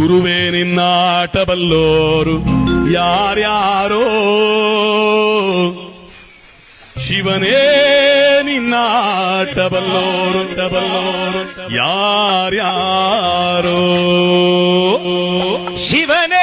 ಗುರುವೇ ನಿನ್ನಾಟ ಬಲ್ಲೋರು ಯಾರ್ಯಾರೋ ಶಿವನೇ ನಿನ್ನಾಟ ಬಲ್ಲೋರು ಬಲ್ಲೋರು ಯಾರ್ಯಾರೋ ಶಿವನೇ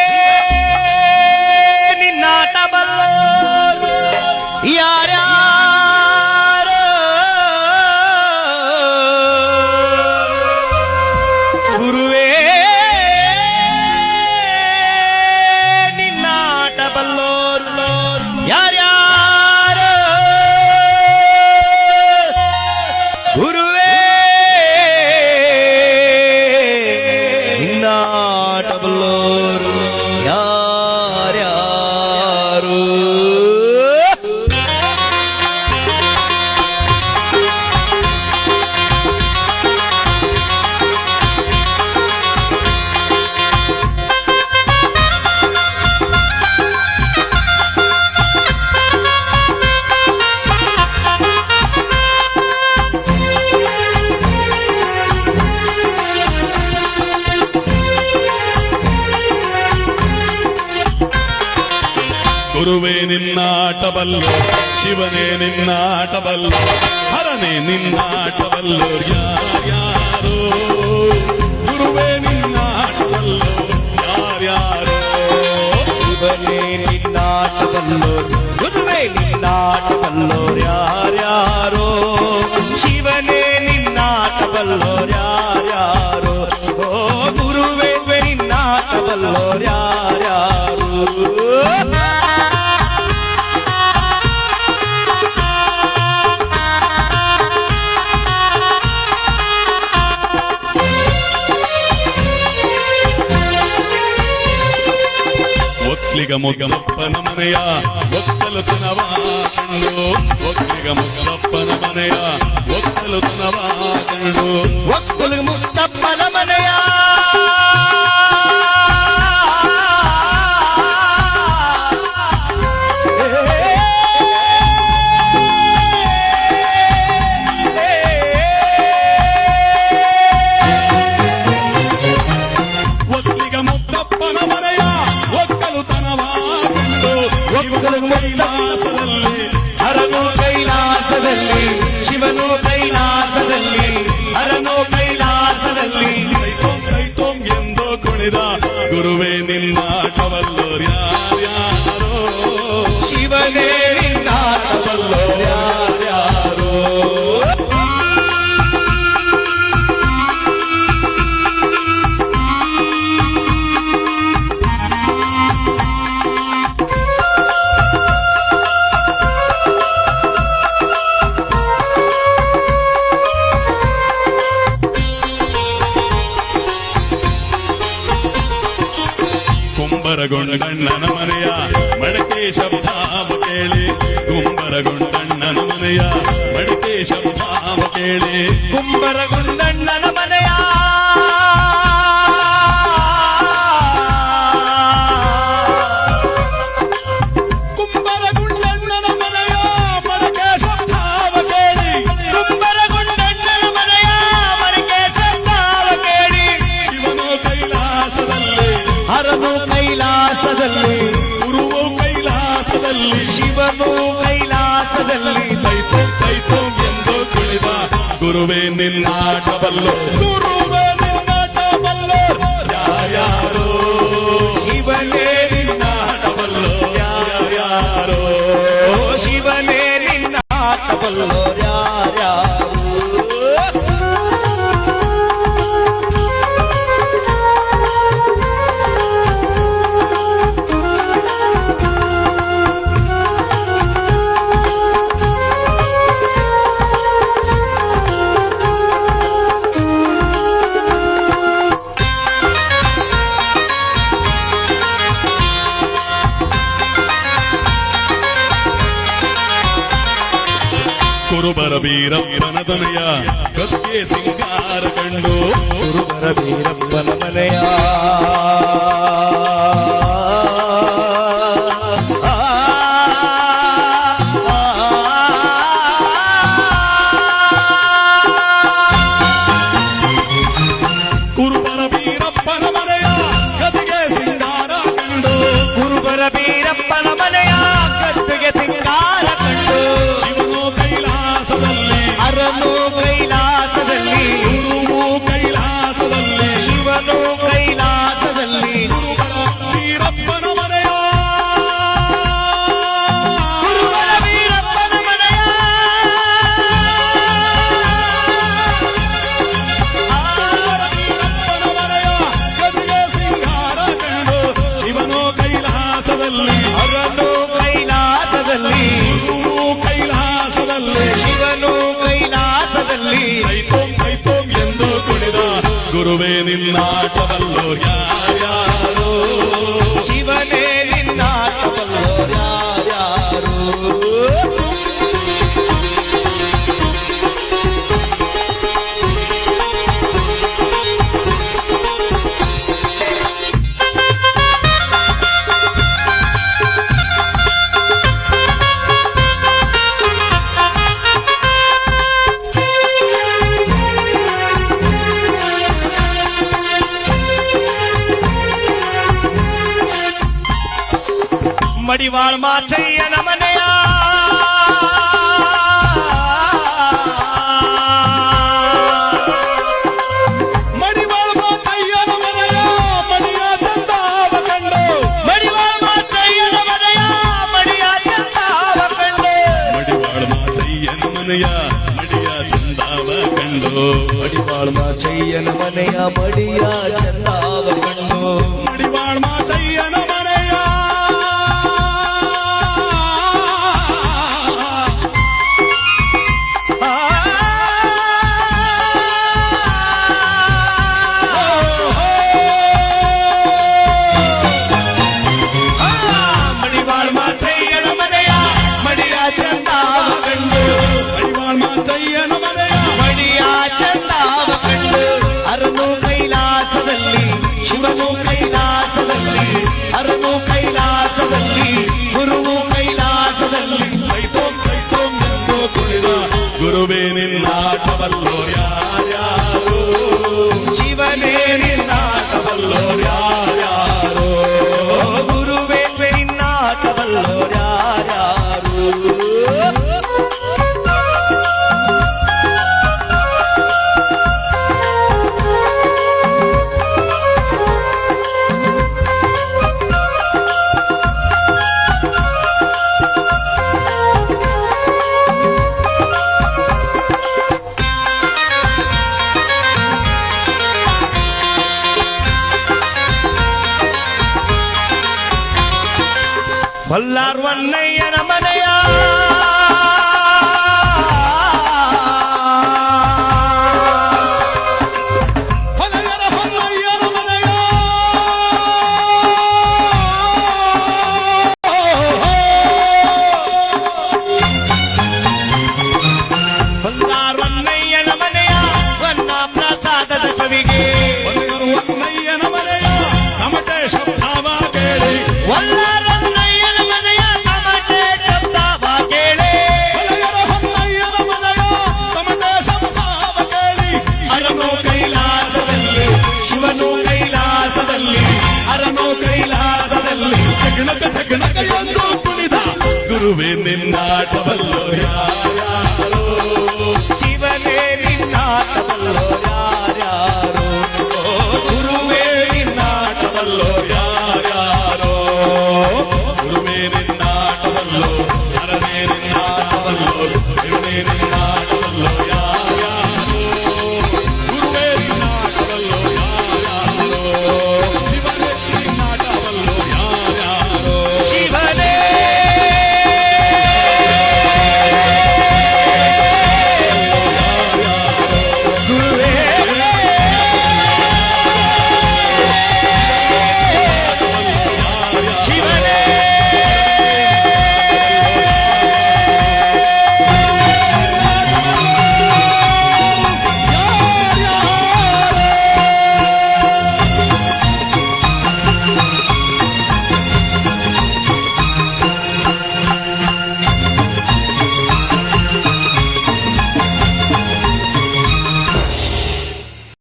ಗುರುವೇ ನಿನ್ನಾಟ ಬಲ್ಲೋ ಶಿವನೇ ನಿನ್ನಾಟ ಬಲ್ಲೋ ಹರನೇ ನಿನ್ನಾಟ ಬಲ್ಲೋ ಯಾರ್ಯಾರೋ ಗುರುವೇ ನಿನ್ನಾಟ ಬಲ್ಲೋ ಯಾರ್ಯಾರೋ ಶಿವನೇ ನಿನ್ನಾಟ ಬಲ್ಲೋರು ಗುರುವೇ ನಿನ್ನಾಟ ఒక్కిగ ముగ్గప్పనమనయ ఒక్కలు తనవాడు ఒక్కిగ ముగ్గప్పనమనయ ఒక్కలు తనవాడు ఒక్కలు ಗುರುವೇ ನಿನ್ನಾಟವಲ್ಲೋರ್ ಯಾರ್ಯಾರೋ ಕುಂಬರಗೊಂಡಣ್ಣನ ಮನೆಯ ಮಡಕೆ ಶಬ್ದಾವ ಕೇಳಿ. ಕುಂಬರಗೊಂಡಣ್ಣನ ಮನೆಯ ಮಡಕೆ ಶಬ್ದಾವ ಕೇಳಿ. ಕುಂಬರಗುಂಡಣ್ಣನ ಮನೆಯ நின்னாடவல்லோ ಕುರುಬರ ವೀರಪ್ಪನ ದನಯ ಕತ್ತಿಗೆ ಸಿಂಗಾರ ಕಂಡು ಗುರುವರ ವೀರಪ್ಪನ ಮನೆಯ ಕುರುಬರ ವೀರಪ್ಪನ ಮನೆಯ കുറുവേ നിന്നാട്ടമല്ലോ യാ மடிவாழ்மா செய்ய நமனையா மடிவாழ்மா செய்யன மனையா மடியா செல்லாவ கண்ணோ ಕನ್ನಯ್ಯನ ಮನೆಯ Lluvia, mi